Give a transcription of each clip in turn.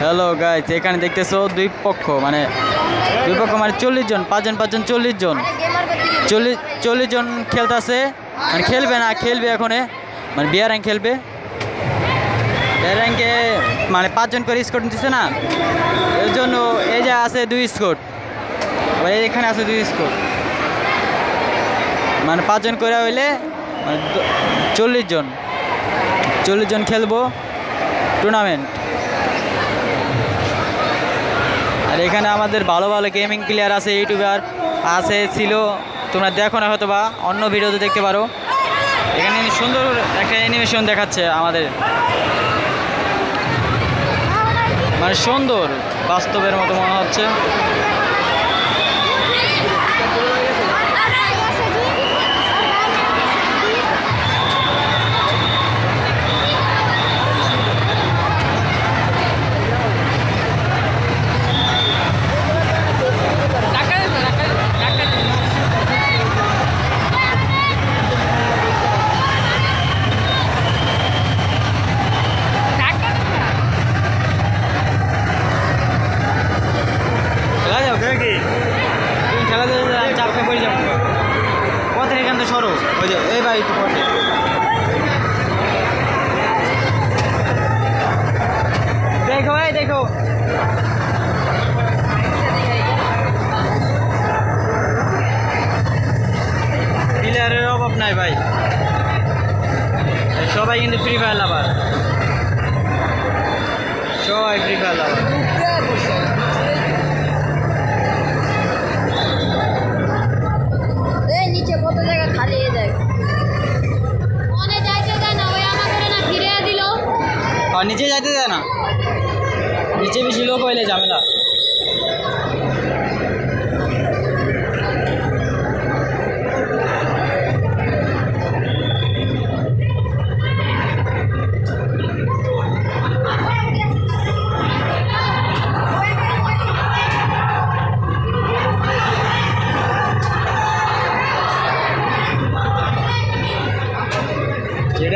Hello guys এখানে দেখতেছো দুই পক্ষ মানে দুই পক্ষ মানে চল্লিশ জন, পাঁচজন পাঁচজন, চল্লিশ জন। চল্লিশ চল্লিশ জন খেলতেছে। মানে খেলবে না, খেলবে এখনে। মানে বিয়ার র্যাঙ্ক খেলবে। বিয়ার র্যাঙ্কে মানে পাঁচজন করে স্কোর দিচ্ছে না। এর জন্য এই যে আছে দুই স্কোর। আবার এখানে আছে দুই স্কোর। মানে পাঁচজন করে হইলে মানে চল্লিশ জন। চল্লিশ জন খেলব। টুর্নামেন্ট আর এখানে আমাদের ভালো ভালো গেমিং প্লেয়ার আছে ইউটিউবার আছে, ছিল। তোমরা দেখো না হয়তো বা অন্য ভিডিওতে দেখতে পারো। এখানে সুন্দর একটা অ্যানিমেশন দেখাচ্ছে আমাদের। মানে সুন্দর, বাস্তবের মতো মনে হচ্ছে। সরো ওই যে, এই ভাই একটু দেখো ভাই, দেখো। প্লেয়ারের অভাব নাই ভাই। সবাই কিন্তু ফ্রি ফায়ার লাভার সবাই ফ্রি ফায়ার লাভার আর নিচে যাইতে দেয় না। নিচে বেশি লোক হইলে ঝামেলা।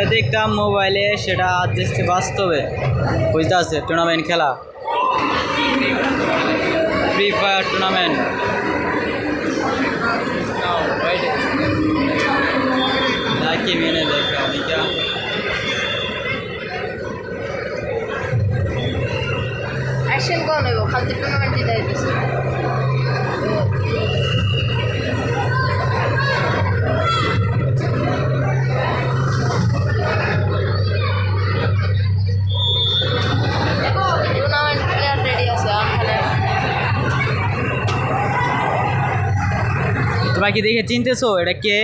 যেটা দেখতাম মোবাইলে, সেটা দেখতে বাস্তবে। বুঝতে আছে টুর্নামেন্ট খেলা। ফ্রি ফায়ার টুর্নামেন্ট মেনে দেখা তোমরা দেখে চিনতেছো এটা কে?